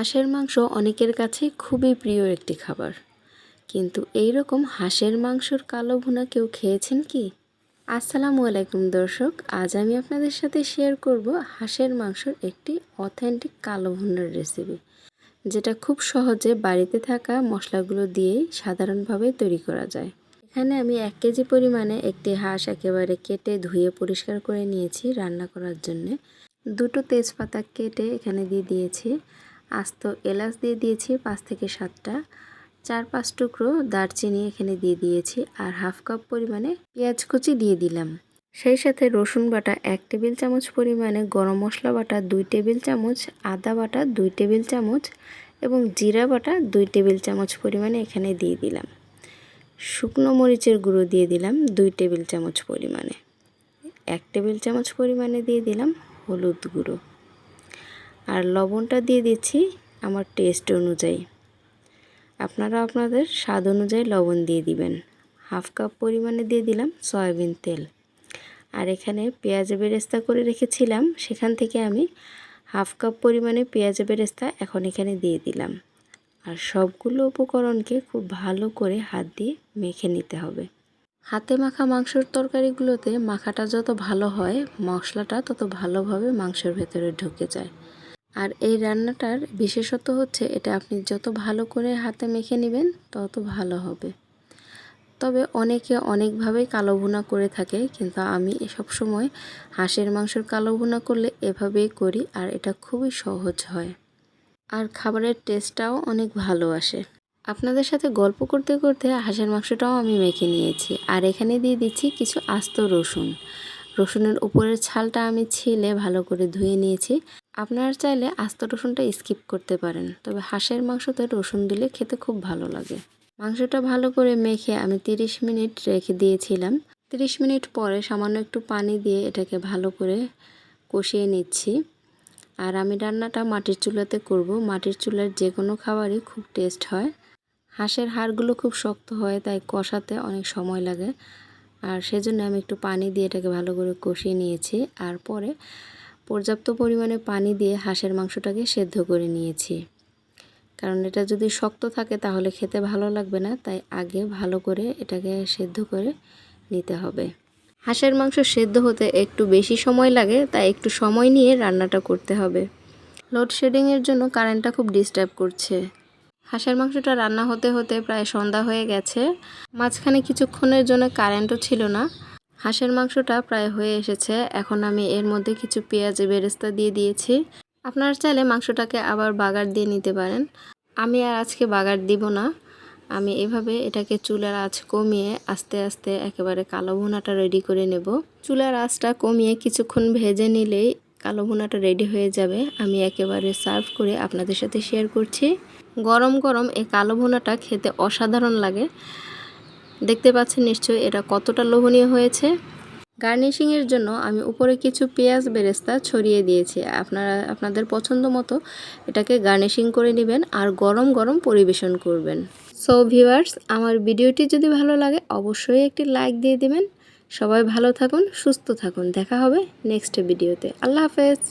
হাঁসের মাংস অনেকের কাছে খুবই প্রিয় একটি খাবার। কিন্তু এই রকম হাঁসের মাংসর কালো ভুনা কেউ খেয়েছেন কি? আসসালামু আলাইকুম দর্শক, আজ আমি আপনাদের সাথে শেয়ার করব হাঁসের মাংসর একটি অথেন্টিক কালো ভুনার রেসিপি যেটা খুব সহজে বাড়িতে থাকা মশলাগুলো দিয়েই সাধারণভাবে তৈরি করা যায়। এখানে আমি এক কেজি পরিমাণে একটি হাঁস একেবারে কেটে ধুয়ে পরিষ্কার করে নিয়েছি রান্না করার জন্যে। দুটো তেজপাতা কেটে এখানে দিয়ে দিয়েছি। আস্ত এলাচ দিয়ে দিয়েছি পাঁচ থেকে সাতটা। চার পাঁচ টুকরো দারচিনি এখানে দিয়ে দিয়েছি আর হাফ কাপ পরিমাণে পেঁয়াজ কুচি দিয়ে দিলাম। সেই সাথে রসুন বাটা এক টেবিল চামচ পরিমাণে গরম মশলা বাটা দুই টেবিল চামচ, আদা বাটা দুই টেবিল চামচ এবং জিরা বাটা দুই টেবিল চামচ পরিমাণে এখানে দিয়ে দিলাম। শুকনো মরিচের গুঁড়ো দিয়ে দিলাম দুই টেবিল চামচ পরিমাণে। এক টেবিল চামচ পরিমাণে দিয়ে দিলাম হলুদ গুঁড়ো। আর লবণটা দিয়ে দিচ্ছি আমার টেস্ট অনুযায়ী। আপনারা আপনাদের স্বাদ অনুযায়ী লবণ দিয়ে দিবেন। হাফ কাপ পরিমাণে দিয়ে দিলাম সয়াবিন তেল। আর এখানে পেঁয়াজ বেরেস্তা করে রেখেছিলাম, সেখান থেকে আমি হাফ কাপ পরিমাণে পেঁয়াজ বেরেস্তা এখন এখানে দিয়ে দিলাম। আর সবগুলো উপকরণকে খুব ভালো করে হাত দিয়ে মেখে নিতে হবে। হাতে মাখা মাংসর তরকারিগুলোতে মাখাটা যত ভালো হয়, মশলাটা তত ভালোভাবে মাংসের ভেতরে ঢুকে যায়। আর এই রান্নাটার বিশেষত হচ্ছে এটা আপনি যত ভালো করে হাতে মেখে নেবেন, তত ভালো হবে। তবে অনেকে অনেকভাবেই কালো ভুনা করে থাকে, কিন্তু আমি সব সময় হাঁসের মাংসের কালো ভুনা করলে এভাবেই করি আর এটা খুবই সহজ হয়। আর খাবারের টেস্টটাও অনেক ভালো আসে। আপনাদের সাথে গল্প করতে করতে হাঁসের মাংসটাও আমি মেখে নিয়েছি। আর এখানে দিয়ে দিচ্ছি কিছু আস্ত রসুন। রসুনের উপরের ছালটা আমি ছিলে ভালো করে ধুয়ে নিয়েছি। আপনারা চাইলে আস্ত রসুনটা স্কিপ করতে পারেন, তবে হাঁসের মাংসতে রসুন দিলে খেতে খুব ভালো লাগে। মাংসটা ভালো করে মেখে আমি 30 মিনিট রেখে দিয়েছিলাম। 30 মিনিট পরে সামান্য একটু পানি দিয়ে এটাকে ভালো করে কষিয়ে নিচ্ছি। আর আমি রান্নাটা মাটির চুলাতে করব। মাটির চুলার যে কোনো খাবারই খুব টেস্ট হয়। হাঁসের হাড়গুলো খুব শক্ত হয়, তাই কষাতে অনেক সময় লাগে। আর সেজন্য আমি একটু পানি দিয়ে এটাকে ভালো করে কষিয়ে নিয়েছি। আর পরে পর্যাপ্ত পরিমাণে পানি দিয়ে হাঁসের মাংসটাকে সেদ্ধ করে নিয়েছি। কারণ এটা যদি শক্ত থাকে তাহলে খেতে ভালো লাগবে না, তাই আগে ভালো করে এটাকে সেদ্ধ করে নিতে হবে। হাঁসের মাংস সেদ্ধ হতে একটু বেশি সময় লাগে, তাই একটু সময় নিয়ে রান্নাটা করতে হবে। লোডশেডিংয়ের জন্য কারেন্টটা খুব ডিস্টার্ব করছে। হাঁসের মাংসটা রান্না হতে হতে প্রায় সন্ধ্যা হয়ে গেছে। মাঝখানে কিছুক্ষণের জন্য কারেন্টও ছিল না। হাঁসের মাংসটা প্রায় হয়ে এসেছে। এখন আমি এর মধ্যে কিছু পেঁয়াজ বেরেস্তা দিয়ে দিয়েছি। আপনারা চাইলে মাংসটাকে আবার বাগার দিয়ে নিতে পারেন। আমি আর আজকে বাগার দিব না। আমি এভাবে এটাকে চুলার আঁচ কমিয়ে আস্তে আস্তে একেবারে কালো ভুনাটা রেডি করে নেব। চুলার আঁচটা কমিয়ে কিছুক্ষণ ভেজে নিলেই কালো ভুনাটা রেডি হয়ে যাবে। আমি একেবারে সার্ভ করে আপনাদের সাথে শেয়ার করছি। গরম গরম এই কালো ভুনাটা খেতে অসাধারণ লাগে। দেখতে পাচ্ছেন নিশ্চয়ই এটা কতটা লোভনীয় হয়েছে। গার্নিশিংয়ের জন্য আমি উপরে কিছু পেঁয়াজ বেরেস্তা ছড়িয়ে দিয়েছি। আপনারা, আপনাদের পছন্দ মতো এটাকে গার্নিশিং করে নেবেন আর গরম গরম পরিবেশন করবেন। সো ভিউয়ার্স আমার ভিডিওটি যদি ভালো লাগে, অবশ্যই একটি লাইক দিয়ে দিবেন। সবাই ভালো থাকুন, সুস্থ থাকুন। দেখা হবে নেক্সট ভিডিওতে আল্লাহ হাফেজ।